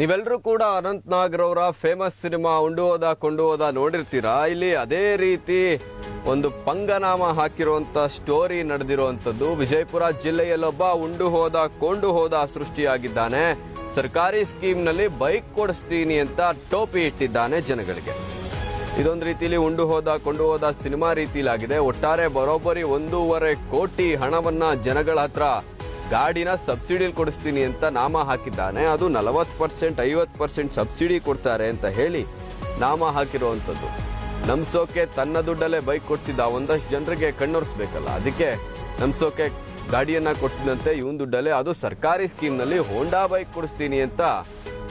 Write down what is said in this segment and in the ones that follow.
ನೀವೆಲ್ಲರೂ ಕೂಡ Ananth ನಾಗ್ರವರ famous cinema ಉಂಡು ಹೋದ, ಕೊಂಡು ಹೋದ ನೋಡಿರ್ತೀರಾ? ಇಲ್ಲಿ ಅದೇ ರೀತಿ ಒಂದು ಪಂಗನಾಮ ಹಾಕಿರುವಂತ ಸ್ಟೋರಿ ನಡೆದಿರುವಂಥದ್ದು ವಿಜಯಪುರ ಜಿಲ್ಲೆಯಲ್ಲೊಬ್ಬ ಉಂಡು ಹೋದ, ಕೊಂಡು ಹೋದ ಸೃಷ್ಟಿಯಾಗಿದ್ದಾನೆ. ಸರ್ಕಾರಿ ಸ್ಕೀಮ್ನಲ್ಲಿ ಬೈಕ್ ಕೊಡಿಸ್ತೀನಿ ಅಂತ ಟೋಪಿ ಇಟ್ಟಿದ್ದಾನೆ ಜನಗಳಿಗೆ. ಇದೊಂದು ರೀತಿಲಿ ಉಂಡು ಹೋದ, ಕೊಂಡು ಹೋದ ಸಿನಿಮಾ ರೀತಿಲಾಗಿದೆ. ಒಟ್ಟಾರೆ ಬರೋಬ್ಬರಿ ಒಂದೂವರೆ ಕೋಟಿ ಹಣವನ್ನ ಜನಗಳ ಹತ್ರ ಗಾಡಿನ ಸಬ್ಸಿಡಿಲಿ ಕೊಡಿಸ್ತೀನಿ ಅಂತ ನಾಮ ಹಾಕಿದ್ದಾನೆ. ಅದು ನಲವತ್ತು ಪರ್ಸೆಂಟ್, ಐವತ್ತು ಪರ್ಸೆಂಟ್ ಸಬ್ಸಿಡಿ ಕೊಡ್ತಾರೆ ಅಂತ ಹೇಳಿ ನಾಮ ಹಾಕಿರುವಂಥದ್ದು. ನಮ್ಸೋಕೆ ತನ್ನ ದುಡ್ಡಲ್ಲೇ ಬೈಕ್ ಕೊಡ್ತಿದ್ದ ಒಂದಷ್ಟು ಜನರಿಗೆ ಕಣ್ಣೊರೆಸ್ಬೇಕಲ್ಲ. ಅದಕ್ಕೆ ನಮ್ಸೋಕೆ ಗಾಡಿಯನ್ನ ಕೊಡಿಸಿದಂತೆ ಇವನ್ ದುಡ್ಡಲ್ಲೇ ಅದು ಸರ್ಕಾರಿ ಸ್ಕೀಮ್ನಲ್ಲಿ ಹೋಂಡಾ ಬೈಕ್ ಕೊಡಿಸ್ತೀನಿ ಅಂತ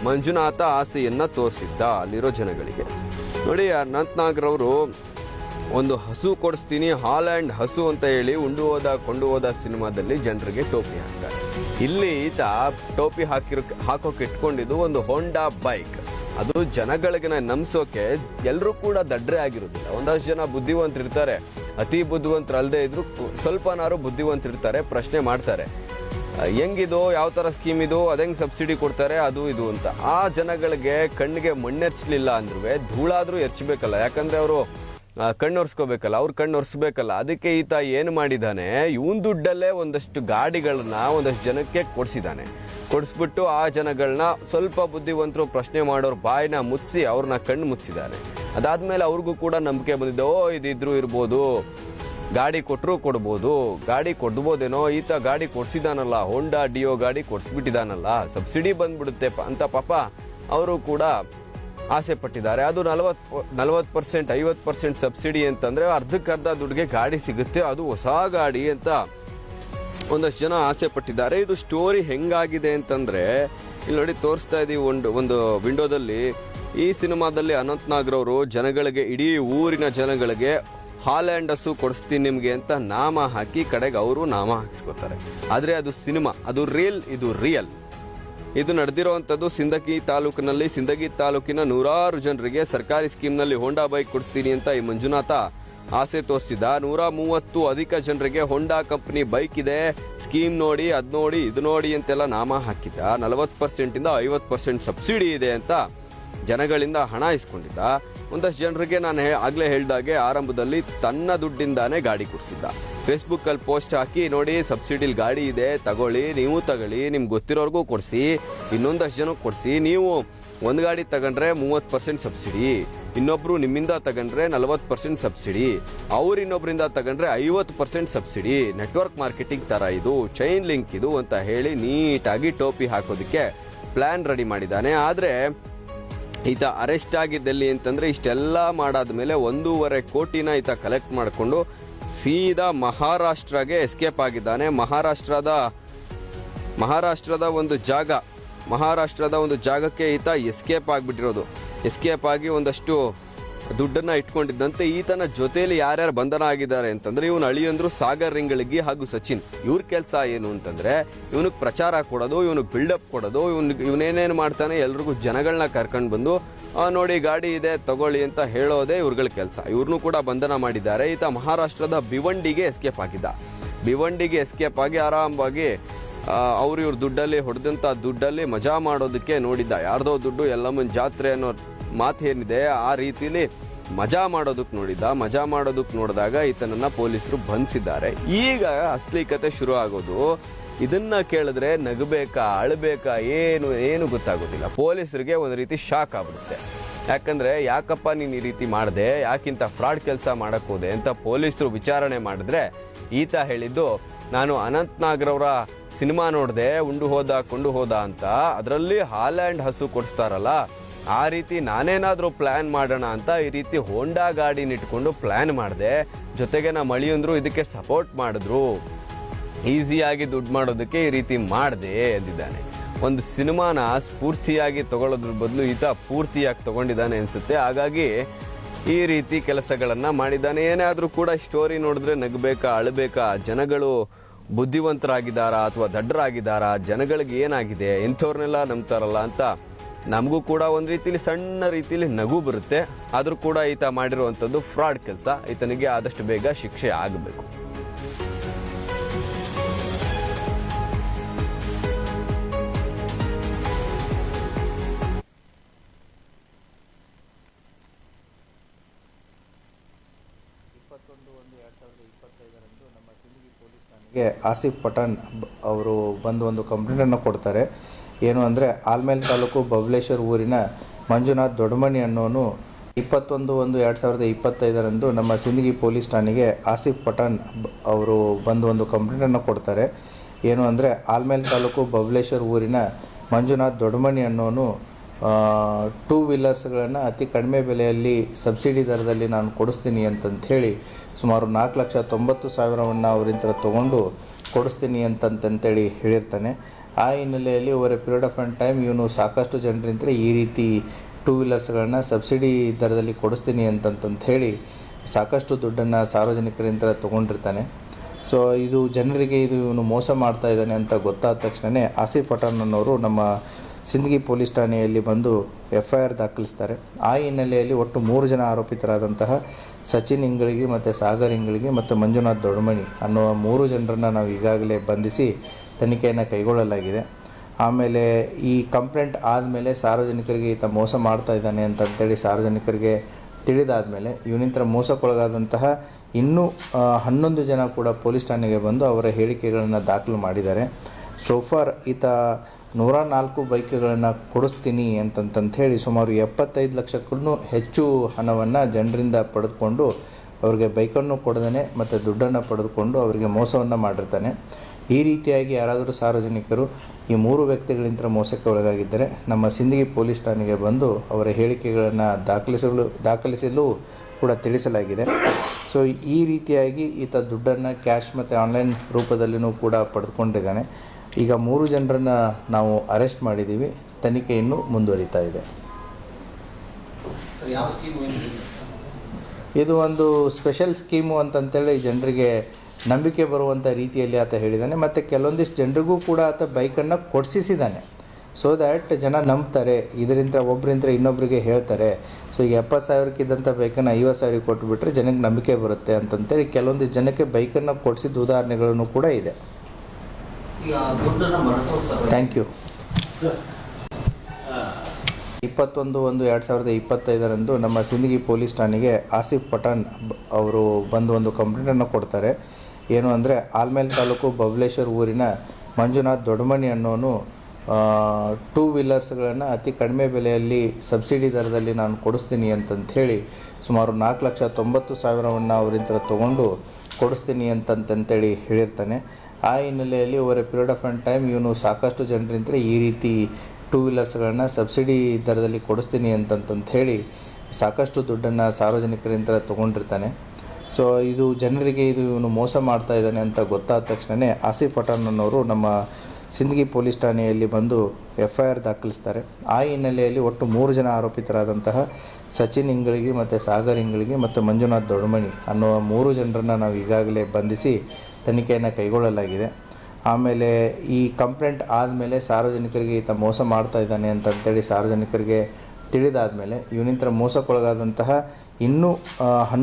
ಮಂಜುನಾಥ ಆಸೆಯನ್ನು ತೋರಿಸಿದ್ದ ಅಲ್ಲಿರೋ ಜನಗಳಿಗೆ. ನೋಡಿ ಅನಂತ್ನಾಗ್ರವರು ಒಂದು ಹಸು ಕೊಡಿಸ್ತೀನಿ, ಹಾಲ್ಯಾಂಡ್ ಹಸು ಅಂತ ಹೇಳಿ ಉಂಡು ಹೋದ, ಕೊಂಡು ಹೋದ ಸಿನಿಮಾದಲ್ಲಿ ಜನರಿಗೆ ಟೋಪಿ ಹಾಕ್ತಾರೆ. ಇಲ್ಲಿ ಈತ ಟೋಪಿ ಹಾಕಿರೋ, ಹಾಕೋಕೆ ಇಟ್ಕೊಂಡಿದ್ದು ಒಂದು ಹೋಂಡಾ ಬೈಕ್ ಅದು ಜನಗಳಿಗೆ ನಂಬಿಸೋಕೆ ಎಲ್ಲರೂ ಕೂಡ ದಡ್ರೆ ಆಗಿರೋದಿಲ್ಲ. ಒಂದಷ್ಟು ಜನ ಬುದ್ಧಿವಂತರಿರ್ತಾರೆ. ಅತಿ ಬುದ್ಧಿವಂತರು ಅಲ್ಲದೆ ಇದ್ರು ಸ್ವಲ್ಪನಾರು ಬುದ್ಧಿವಂತರಿರ್ತಾರೆ, ಪ್ರಶ್ನೆ ಮಾಡ್ತಾರೆ. ಹೆಂಗಿದು, ಯಾವ ಥರ ಸ್ಕೀಮ್ ಇದು, ಅದೆಂಗೆ ಸಬ್ಸಿಡಿ ಕೊಡ್ತಾರೆ, ಅದು ಇದು ಅಂತ. ಆ ಜನಗಳಿಗೆ ಕಣ್ಣಿಗೆ ಮಣ್ಣೆರ್ಚಲಿಲ್ಲ ಅಂದ್ರೂ ಧೂಳಾದರೂ ಎರ್ಚಬೇಕಲ್ಲ. ಯಾಕಂದರೆ ಅವರು ಕಣ್ಣು ಒರೆಸ್ಕೋಬೇಕಲ್ಲ, ಅವ್ರು ಕಣ್ಣು ಒರೆಸ್ಬೇಕಲ್ಲ. ಅದಕ್ಕೆ ಈತ ಏನು ಮಾಡಿದ್ದಾನೆ ಇವನ್ ದುಡ್ಡಲ್ಲೇ ಒಂದಷ್ಟು ಗಾಡಿಗಳನ್ನ ಒಂದಷ್ಟು ಜನಕ್ಕೆ ಕೊಡಿಸಿದ್ದಾನೆ ಕೊಡಿಸ್ಬಿಟ್ಟು ಆ ಜನಗಳನ್ನ ಸ್ವಲ್ಪ ಬುದ್ಧಿವಂತರು ಪ್ರಶ್ನೆ ಮಾಡೋರು ಬಾಯಿನ ಮುಚ್ಚಿ ಅವ್ರನ್ನ ಕಣ್ಣು ಮುಚ್ಚಿದ್ದಾರೆ ಅದಾದ್ಮೇಲೆ ಅವ್ರಿಗೂ ಕೂಡ ನಂಬಿಕೆ ಬಂದಿದೆ ಓ, ಇದಿದ್ರು ಇರ್ಬೋದು, ಗಾಡಿ ಕೊಟ್ಟರು ಕೊಡ್ಬೋದು, ಗಾಡಿ ಕೊಡ್ಬೋದೇನೋ, ಈತ ಗಾಡಿ ಕೊಡ್ಸಿದಾನಲ್ಲ ಹೋಂಡಾ ಡಿಯೋ ಗಾಡಿ ಕೊಡ್ಸ್ಬಿಟ್ಟಿದಾನಲ್ಲ, ಸಬ್ಸಿಡಿ ಬಂದ್ಬಿಡುತ್ತೆ ಅಂತ ಪಾಪ, ಅವರು ಕೂಡ ಆಸೆ ಪಟ್ಟಿದ್ದಾರೆ ಅದು ನಲವತ್ತು ನಲವತ್ತು ಪರ್ಸೆಂಟ್, ಐವತ್ತು ಪರ್ಸೆಂಟ್ ಸಬ್ಸಿಡಿ ಅಂತಂದ್ರೆ ಅರ್ಧಕ್ಕರ್ಧ ದುಡ್ಗೆ ಗಾಡಿ ಸಿಗುತ್ತೆ. ಅದು ಹೊಸ ಗಾಡಿ ಅಂತ ಒಂದಷ್ಟು ಜನ ಆಸೆ ಪಟ್ಟಿದ್ದಾರೆ ಇದು ಸ್ಟೋರಿ ಹೆಂಗಾಗಿದೆ ಅಂತಂದ್ರೆ, ಇಲ್ಲಿ ನೋಡಿ ತೋರಿಸ್ತಾ ಇದೀವಿ ಒಂದು ಒಂದು ವಿಂಡೋದಲ್ಲಿ. ಈ ಸಿನಿಮಾದಲ್ಲಿ ಅನಂತ್ ನಾಗ್ರವರು ಜನಗಳಿಗೆ, ಇಡೀ ಊರಿನ ಜನಗಳಿಗೆ ಹಾಲ್ಯಾಂಡ್ ಹಸು ಕೊಡಿಸ್ತೀನಿ ನಿಮಗೆ ಅಂತ ನಾಮ ಹಾಕಿ, ಕಡೆಗೆ ಅವರು ನಾಮ ಹಾಕಿಸ್ಕೋತಾರೆ. ಆದರೆ ಅದು ಸಿನಿಮಾ, ಅದು ರಿಯಲ್ ಇದು ರಿಯಲ್ ಇದು ನಡೆದಿರುವಂಥದ್ದು ಸಿಂದಗಿ ತಾಲೂಕಿನಲ್ಲಿ. ಸಿಂದಗಿ ತಾಲೂಕಿನ ನೂರಾರು ಜನರಿಗೆ ಸರ್ಕಾರಿ ಸ್ಕೀಮ್ನಲ್ಲಿ ಹೋಂಡಾ ಬೈಕ್ ಕೊಡಿಸ್ತೀನಿ ಅಂತ ಈ ಮಂಜುನಾಥ ಆಸೆ ತೋರಿಸಿದ. ನೂರ ಮೂವತ್ತು ಅಧಿಕ ಜನರಿಗೆ ಹೋಂಡಾ ಕಂಪ್ನಿ ಬೈಕ್ ಇದೆ. ಸ್ಕೀಮ್ ನೋಡಿ, ಅದ್ ನೋಡಿ, ಇದು ನೋಡಿ ಅಂತೆಲ್ಲ ನಾಮ ಹಾಕಿದ್ದ ನಲವತ್ತು ಪರ್ಸೆಂಟಿಂದ ಐವತ್ತು ಪರ್ಸೆಂಟ್ ಸಬ್ಸಿಡಿ ಇದೆ ಅಂತ ಜನಗಳಿಂದ ಹಣ ಇಸ್ಕೊಂಡಿದ್ದ. ಒಂದಷ್ಟು ಜನರಿಗೆ ನಾನು ಆಗಲೇ ಹೇಳಿದಾಗೆ ಆರಂಭದಲ್ಲಿ ತನ್ನ ದುಡ್ಡಿಂದಾನೇ ಗಾಡಿ ಕೊಡಿಸಿದ್ದ. ಫೇಸ್ಬುಕ್ ಅಲ್ಲಿ ಪೋಸ್ಟ್ ಹಾಕಿ, ನೋಡಿ ಸಬ್ಸಿಡಿಲಿ ಗಾಡಿ ಇದೆ, ತಗೊಳ್ಳಿ, ನೀವು ತಗೊಳ್ಳಿ, ನಿಮ್ಗೆ ಗೊತ್ತಿರೋರ್ಗೂ ಕೊಡಿಸಿ, ಇನ್ನೊಂದಷ್ಟು ಜನಕ್ಕೆ ಕೊಡಿಸಿ, ನೀವು ಒಂದು ಗಾಡಿ ತಗೊಂಡ್ರೆ ಮೂವತ್ತು ಪರ್ಸೆಂಟ್ ಸಬ್ಸಿಡಿ ಇನ್ನೊಬ್ರು ನಿಮ್ಮಿಂದ ತಗೊಂಡ್ರೆ ನಲ್ವತ್ತು ಪರ್ಸೆಂಟ್ ಸಬ್ಸಿಡಿ ಅವ್ರು ಇನ್ನೊಬ್ಬರಿಂದ ತಗೊಂಡ್ರೆ ಐವತ್ತು ಪರ್ಸೆಂಟ್ ಸಬ್ಸಿಡಿ ನೆಟ್ವರ್ಕ್ ಮಾರ್ಕೆಟಿಂಗ್ ತರ ಇದು ಚೈನ್ ಲಿಂಕ್ ಇದು ಅಂತ ಹೇಳಿ ನೀಟಾಗಿ ಟೋಪಿ ಹಾಕೋದಕ್ಕೆ ಪ್ಲಾನ್ ರೆಡಿ ಮಾಡಿದ್ದಾನೆ. ಆದರೆ, ಈತ ಅರೆಸ್ಟ್ ಆಗಿದ್ದಲ್ಲಿ ಅಂತಂದ್ರೆ ಇಷ್ಟೆಲ್ಲ ಮಾಡಾದ ಮೇಲೆ ಒಂದೂವರೆ ಕೋಟಿನ ಈತ ಕಲೆಕ್ಟ್ ಮಾಡಿಕೊಂಡು ಸೀದಾ ಮಹಾರಾಷ್ಟ್ರಗೆ ಎಸ್ಕೇಪ್ ಆಗಿದ್ದಾನೆ. ಮಹಾರಾಷ್ಟ್ರದ ಮಹಾರಾಷ್ಟ್ರದ ಒಂದು ಜಾಗ, ಮಹಾರಾಷ್ಟ್ರದ ಒಂದು ಜಾಗಕ್ಕೆ ಈತ ಎಸ್ಕೇಪ್ ಆಗಿಬಿಟ್ಟಿರೋದು. ಎಸ್ಕೇಪ್ ಆಗಿ ಒಂದಷ್ಟು ದುಡ್ಡನ್ನ ಇಟ್ಕೊಂಡಿದ್ದಂತೆ ಈತನ ಜೊತೆಯಲ್ಲಿ ಯಾರ್ಯಾರು ಬಂಧನ ಆಗಿದ್ದಾರೆ ಅಂತಂದ್ರೆ ಇವನು ಅಳಿಯಂದ್ರು ಸಾಗರ್ ರಿಂಗಳಿಗೆ ಹಾಗೂ ಸಚಿನ್. ಇವ್ರ ಕೆಲಸ ಏನು ಅಂತಂದ್ರೆ ಇವನಿಗೆ ಪ್ರಚಾರ ಕೊಡೋದು ಇವನಿಗೆ ಬಿಲ್ಡಪ್ ಕೊಡೋದು, ಇವನ್, ಇವನೇನೇನು ಮಾಡ್ತಾನೆ ಎಲ್ರಿಗೂ ಜನಗಳನ್ನ ಕರ್ಕೊಂಡು ಬಂದು ನೋಡಿ ಗಾಡಿ ಇದೆ, ತಗೊಳ್ಳಿ ಅಂತ ಹೇಳೋದೇ ಇವ್ರಗಳ ಕೆಲಸ. ಇವ್ರನ್ನೂ ಕೂಡ ಬಂಧನ ಮಾಡಿದ್ದಾರೆ. ಈತ ಮಹಾರಾಷ್ಟ್ರದ ಭಿವಂಡಿಗೆ ಎಸ್ಕೇಪ್ ಆಗಿದ್ದ. ಭಿವಂಡಿಗೆ ಎಸ್ಕೇಪ್ ಆಗಿ ಆರಾಮವಾಗಿ ಅವ್ರು ಇವ್ರ ದುಡ್ಡಲ್ಲಿ ಹೊಡೆದಂಥ ದುಡ್ಡಲ್ಲಿ ಮಜಾ ಮಾಡೋದಕ್ಕೆ ನೋಡಿದ್ದ. ಯಾರ್ದೋ ದುಡ್ಡು ಎಲ್ಲಮ್ಮನ ಜಾತ್ರೆ ಅನ್ನೋ ಮಾತು ಏನಿದೆ ಆ ರೀತಿಲಿ ಮಜಾ ಮಾಡೋದಕ್ಕೆ ನೋಡಿದ್ದ. ಮಜಾ ಮಾಡೋದಕ್ಕೆ ನೋಡಿದಾಗ ಈತನನ್ನ ಪೊಲೀಸರು ಬಂಧಿಸಿದ್ದಾರೆ. ಈಗ ಅಸಲಿ ಕತೆ ಶುರು ಆಗೋದು. ಇದನ್ನ ಕೇಳಿದ್ರೆ ನಗಬೇಕಾ, ಅಳಬೇಕಾ, ಏನು ಏನು ಗೊತ್ತಾಗೋದಿಲ್ಲ. ಪೊಲೀಸರಿಗೆ ಒಂದು ರೀತಿ ಶಾಕ್ ಆಗ್ಬಿಡುತ್ತೆ. ಯಾಕಂದ್ರೆ, ಯಾಕಪ್ಪ ನೀನು ಈ ರೀತಿ ಮಾಡಿದೆ? ಯಾಕಿಂತ ಫ್ರಾಡ್ ಕೆಲಸ ಮಾಡೋಕ್ಕೋದೆ ಅಂತ ಪೊಲೀಸರು ವಿಚಾರಣೆ ಮಾಡಿದ್ರೆ ಈತ ಹೇಳಿದ್ದು, ನಾನು ಅನಂತ್ ನಾಗ್ರವರ ಸಿನಿಮಾ ನೋಡಿದೆ, ಉಂಡು ಹೋದ, ಕೊಂಡು ಹೋದ ಅಂತ. ಅದರಲ್ಲಿ ಹಾಲ್ಯಾಂಡ್ ಹಸು ಕೊಡಿಸ್ತಾರಲ್ಲ ಆ ರೀತಿ ನಾನೇನಾದರೂ ಪ್ಲ್ಯಾನ್ ಮಾಡೋಣ ಅಂತ ಈ ರೀತಿ ಹೋಂಡಾ ಗಾಡಿನ ಇಟ್ಕೊಂಡು ಪ್ಲಾನ್ ಮಾಡಿದೆ. ಜೊತೆಗೆ ನಮ್ಮ ಅಳಿಯಂದ್ರು ಇದಕ್ಕೆ ಸಪೋರ್ಟ್ ಮಾಡಿದ್ರು. ಈಸಿಯಾಗಿ ದುಡ್ಡು ಮಾಡೋದಕ್ಕೆ ಈ ರೀತಿ ಮಾಡಿದೆ ಎಂದಿದ್ದಾನೆ ಒಂದು ಸಿನಿಮಾನ ಸ್ಫೂರ್ತಿಯಾಗಿ ತಗೊಳ್ಳೋದ್ರ ಬದಲು ಈತ ಪೂರ್ತಿಯಾಗಿ ತಗೊಂಡಿದ್ದಾನೆ ಅನಿಸುತ್ತೆ. ಹಾಗಾಗಿ ಈ ರೀತಿ ಕೆಲಸಗಳನ್ನು ಮಾಡಿದ್ದಾನೆ. ಏನೇ ಆದ್ರೂ ಕೂಡ ಸ್ಟೋರಿ ನೋಡಿದ್ರೆ ನಗಬೇಕಾ, ಅಳಬೇಕಾ? ಜನಗಳು ಬುದ್ಧಿವಂತರಾಗಿದ್ದಾರಾ ಅಥವಾ ದಡ್ಡರಾಗಿದ್ದಾರಾ? ಜನಗಳಿಗೆ ಏನಾಗಿದೆ? ಇಂಥವ್ರನ್ನೆಲ್ಲ ನಂಬ್ತಾರಲ್ಲ ಅಂತ ನಮಗೂ ಕೂಡ ಒಂದು ರೀತಿಲಿ ಸಣ್ಣ ರೀತಿಯಲ್ಲಿ ನಗು ಬರುತ್ತೆ. ಆದರೂ ಕೂಡ ಈತ ಮಾಡಿರುವಂಥದ್ದು ಫ್ರಾಡ್ ಕೆಲಸ. ಈತನಿಗೆ ಆದಷ್ಟು ಬೇಗ ಶಿಕ್ಷೆ ಆಗಬೇಕು. ಇಪ್ಪತ್ತೊಂದು ಒಂದು ಸಾವಿರದ ನಮ್ಮ ಸಿಂದಗಿ ಪೊಲೀಸ್ ಠಾಣೆಗೆ ಆಸಿಫ್ ಪಠಾಣ್ ಅವರು ಬಂದು ಒಂದು ಕಂಪ್ಲೇಂಟನ್ನು ಕೊಡ್ತಾರೆ. ಏನು ಅಂದರೆ, ಆಲ್ಮೇಲ್ ತಾಲೂಕು ಬಬ್ಲೇಶ್ವರ್ ಊರಿನ ಮಂಜುನಾಥ್ ದೊಡ್ಡಮಣಿ ಅನ್ನೋನು ಇಪ್ಪತ್ತೊಂದು ಒಂದು ಎರಡು ಸಾವಿರದ ಇಪ್ಪತ್ತೈದರಂದು ನಮ್ಮ ಸಿಂದಗಿ ಪೊಲೀಸ್ ಠಾಣೆಗೆ ಆಸಿಫ್ ಪಠಾಣ್ ಅವರು ಬಂದು ಒಂದು ಕಂಪ್ಲೇಂಟನ್ನು ಕೊಡ್ತಾರೆ. ಏನು ಅಂದರೆ, ಆಲ್ಮೇಲ್ ತಾಲೂಕು ಬಬ್ಲೇಶ್ವರ್ ಊರಿನ ಮಂಜುನಾಥ್ ದೊಡ್ಡಮಣಿ ಅನ್ನೋನು ಟೂ ವೀಲರ್ಸ್ಗಳನ್ನು ಅತಿ ಕಡಿಮೆ ಬೆಲೆಯಲ್ಲಿ ಸಬ್ಸಿಡಿ ದರದಲ್ಲಿ ನಾನು ಕೊಡಿಸ್ತೀನಿ ಅಂತಂತ ಹೇಳಿ ಸುಮಾರು ನಾಲ್ಕು ಲಕ್ಷ ತೊಂಬತ್ತು ಸಾವಿರವನ್ನು ಅವರಿಂದ ತೊಗೊಂಡು ಕೊಡಿಸ್ತೀನಿ ಅಂತಂತಂತೇಳಿ ಹೇಳಿರ್ತಾನೆ. ಆ ಹಿನ್ನೆಲೆಯಲ್ಲಿ over a period of an time ಇವನು ಸಾಕಷ್ಟು ಜನರಿಂದ ಈ ರೀತಿ ಟೂ ವೀಲರ್ಸ್ಗಳನ್ನ ಸಬ್ಸಿಡಿ ದರದಲ್ಲಿ ಕೊಡಿಸ್ತೀನಿ ಅಂತಂತಂತ ಹೇಳಿ ಸಾಕಷ್ಟು ದುಡ್ಡನ್ನು ಸಾರ್ವಜನಿಕರಿಂದ ತೊಗೊಂಡಿರ್ತಾನೆ. ಸೊ ಇದು ಜನರಿಗೆ ಇದು ಇವನು ಮೋಸ ಮಾಡ್ತಾ ಇದ್ದಾನೆ ಅಂತ ಗೊತ್ತಾದ ತಕ್ಷಣವೇ ಆಸಿಫ್ ಪಠಾಣ್ ಅನ್ನೋರು ನಮ್ಮ ಸಿಂದಗಿ ಪೊಲೀಸ್ ಠಾಣೆಯಲ್ಲಿ ಬಂದು ಎಫ್ ಐ ಆರ್ ದಾಖಲಿಸ್ತಾರೆ. ಆ ಹಿನ್ನೆಲೆಯಲ್ಲಿ ಒಟ್ಟು ಮೂರು ಜನ ಆರೋಪಿತರಾದಂತಹ ಸಚಿನ್ ಇಂಗಳಿಗೆ ಮತ್ತು ಸಾಗರ್ ಇಂಗಳಿಗೆ ಮತ್ತು ಮಂಜುನಾಥ್ ದೊಡ್ಡಮಣಿ ಅನ್ನುವ ಮೂರು ಜನರನ್ನು ನಾವು ಈಗಾಗಲೇ ಬಂಧಿಸಿ ತನಿಖೆಯನ್ನು ಕೈಗೊಳ್ಳಲಾಗಿದೆ. ಆಮೇಲೆ ಈ ಕಂಪ್ಲೇಂಟ್ ಆದಮೇಲೆ ಸಾರ್ವಜನಿಕರಿಗೆ ಈತ ಮೋಸ ಮಾಡ್ತಾ ಇದ್ದಾನೆ ಅಂತಂತೇಳಿ ಸಾರ್ವಜನಿಕರಿಗೆ ತಿಳಿದಾದಮೇಲೆ ಇವನಿಂತರ ಮೋಸಕ್ಕೊಳಗಾದಂತಹ ಇನ್ನೂ ಹನ್ನೊಂದು ಜನ ಕೂಡ ಪೊಲೀಸ್ ಠಾಣೆಗೆ ಬಂದು ಅವರ ಹೇಳಿಕೆಗಳನ್ನು ದಾಖಲು ಮಾಡಿದ್ದಾರೆ. ಸೋಫಾರ್ ಈತ ನೂರ ನಾಲ್ಕು ಬೈಕ್ಗಳನ್ನು ಕೊಡಿಸ್ತೀನಿ ಅಂತಂತಂತ ಹೇಳಿ ಸುಮಾರು ಎಪ್ಪತ್ತೈದು ಲಕ್ಷಕ್ಕೂ ಹೆಚ್ಚು ಹಣವನ್ನು ಜನರಿಂದ ಪಡೆದುಕೊಂಡು ಅವರಿಗೆ ಬೈಕನ್ನು ಕೊಡದೇ ಮತ್ತು ದುಡ್ಡನ್ನು ಪಡೆದುಕೊಂಡು ಅವರಿಗೆ ಮೋಸವನ್ನು ಮಾಡಿರ್ತಾನೆ. ಈ ರೀತಿಯಾಗಿ ಯಾರಾದರೂ ಸಾರ್ವಜನಿಕರು ಈ ಮೂರು ವ್ಯಕ್ತಿಗಳಿಂದ ಮೋಸಕ್ಕೆ ಒಳಗಾಗಿದ್ದರೆ ನಮ್ಮ ಸಿಂದಗಿ ಪೊಲೀಸ್ ಠಾಣೆಗೆ ಬಂದು ಅವರ ಹೇಳಿಕೆಗಳನ್ನು ದಾಖಲಿಸಲು ದಾಖಲಿಸಲು ಕೂಡ ತಿಳಿಸಲಾಗಿದೆ. ಸೊ ಈ ರೀತಿಯಾಗಿ ಈತ ದುಡ್ಡನ್ನು ಕ್ಯಾಶ್ ಮತ್ತು ಆನ್ಲೈನ್ ರೂಪದಲ್ಲಿಯೂ ಕೂಡ ಪಡೆದುಕೊಂಡಿದ್ದಾನೆ. ಈಗ ಮೂರು ಜನರನ್ನು ನಾವು ಅರೆಸ್ಟ್ ಮಾಡಿದ್ದೀವಿ. ತನಿಖೆ ಇನ್ನೂ ಮುಂದುವರಿತಾ ಇದೆ. ಇದು ಒಂದು ಸ್ಪೆಷಲ್ ಸ್ಕೀಮು ಅಂತಂತೇಳಿ ಜನರಿಗೆ ನಂಬಿಕೆ ಬರುವಂಥ ರೀತಿಯಲ್ಲಿ ಆತ ಹೇಳಿದ್ದಾನೆ ಮತ್ತು ಕೆಲವೊಂದಿಷ್ಟು ಜನರಿಗೂ ಕೂಡ ಆತ ಬೈಕನ್ನು ಕೊಡಿಸಿದ್ದಾನೆ ಸೊ ದ್ಯಾಟ್ ಜನ ನಂಬ್ತಾರೆ. ಇದರಿಂದ ಒಬ್ಬರಿಂದ ಇನ್ನೊಬ್ಬರಿಗೆ ಹೇಳ್ತಾರೆ. ಸೊ ಈಗ ಎಪ್ಪತ್ತು ಸಾವಿರಕ್ಕಿದ್ದಂಥ ಬೈಕನ್ನು ಐವತ್ತು ಸಾವಿರ ಕೊಟ್ಟುಬಿಟ್ರೆ ಜನಕ್ಕೆ ನಂಬಿಕೆ ಬರುತ್ತೆ ಅಂತಂತೇಳಿ ಕೆಲವೊಂದಿಷ್ಟು ಜನಕ್ಕೆ ಬೈಕನ್ನು ಕೊಡಿಸಿದ ಉದಾಹರಣೆಗಳನ್ನು ಕೂಡ ಇದೆ ಈಗ ದುಡ್ಡನ್ನು ಮರೆಸೋ ಸರ್ ಥ್ಯಾಂಕ್ ಯು ಇಪ್ಪತ್ತೊಂದು ಒಂದು ಎರಡು ಸಾವಿರದ ಇಪ್ಪತ್ತೈದರಂದು ನಮ್ಮ ಸಿಂದಗಿ ಪೊಲೀಸ್ ಠಾಣೆಗೆ ಆಸಿಫ್ ಪಠಾಣ್ ಬ- ಅವರು ಬಂದು ಒಂದು ಕಂಪ್ಲೇಂಟನ್ನು ಕೊಡ್ತಾರೆ. ಏನು ಅಂದರೆ ಆಲ್ಮೇಲ್ ತಾಲೂಕು ಬಬಲೇಶ್ವರ್ ಊರಿನ ಮಂಜುನಾಥ್ ದೊಡ್ಡಮಣಿ ಅನ್ನೋನು ಟೂ ವೀಲರ್ಸ್ಗಳನ್ನು ಅತಿ ಕಡಿಮೆ ಬೆಲೆಯಲ್ಲಿ ಸಬ್ಸಿಡಿ ದರದಲ್ಲಿ ನಾನು ಕೊಡಿಸ್ತೀನಿ ಅಂತಂತ ಹೇಳಿ ಸುಮಾರು ನಾಲ್ಕು ಲಕ್ಷ ತೊಂಬತ್ತು ಸಾವಿರವನ್ನು ಅವರಿಂದ ತೊಗೊಂಡು ಕೊಡಿಸ್ತೀನಿ ಅಂತಂತಂತೇಳಿ ಹೇಳಿರ್ತಾನೆ. ಆ ಹಿನ್ನೆಲೆಯಲ್ಲಿ over a period of an time ಇವನು ಸಾಕಷ್ಟು ಜನರಿಂದ ಈ ರೀತಿ ಟೂ ವೀಲರ್ಸ್ಗಳನ್ನ ಸಬ್ಸಿಡಿ ದರದಲ್ಲಿ ಕೊಡಿಸ್ತೀನಿ ಅಂತಂತಂತ ಹೇಳಿ ಸಾಕಷ್ಟು ದುಡ್ಡನ್ನು ಸಾರ್ವಜನಿಕರಿಂದ ತೊಗೊಂಡಿರ್ತಾನೆ. ಸೊ ಇದು ಜನರಿಗೆ ಇದು ಇವನು ಮೋಸ ಮಾಡ್ತಾ ಇದ್ದಾನೆ ಅಂತ ಗೊತ್ತಾದ ತಕ್ಷಣವೇ ಆಸಿಫ್ ಪಠಾಣ್ ಅನ್ನೋರು ನಮ್ಮ ಸಿಂದಗಿ ಪೊಲೀಸ್ ಠಾಣೆಯಲ್ಲಿ ಬಂದು ಎಫ್ ಐ ಆರ್ ದಾಖಲಿಸ್ತಾರೆ. ಆ ಹಿನ್ನೆಲೆಯಲ್ಲಿ ಒಟ್ಟು ಮೂರು ಜನ ಆರೋಪಿತರಾದಂತಹ ಸಚಿನ್ ಇಂಗಳಿಗೆ ಮತ್ತು ಸಾಗರ್ ಇಂಗಳಿಗೆ ಮತ್ತು ಮಂಜುನಾಥ್ ದೊಡ್ಡಮಣಿ ಅನ್ನುವ ಮೂರು ಜನರನ್ನು ನಾವು ಈಗಾಗಲೇ ಬಂಧಿಸಿ ತನಿಖೆಯನ್ನು ಕೈಗೊಳ್ಳಲಾಗಿದೆ. ಆಮೇಲೆ ಈ ಕಂಪ್ಲೇಂಟ್ ಆದಮೇಲೆ ಸಾರ್ವಜನಿಕರಿಗೆ ಈತ ಮೋಸ ಮಾಡ್ತಾ ಇದ್ದಾನೆ ಅಂತಂತೇಳಿ ಸಾರ್ವಜನಿಕರಿಗೆ ತಿಳಿದಾದಮೇಲೆ ಇವನಿಂತರ ಮೋಸಕ್ಕೊಳಗಾದಂತಹ ಇನ್ನೂ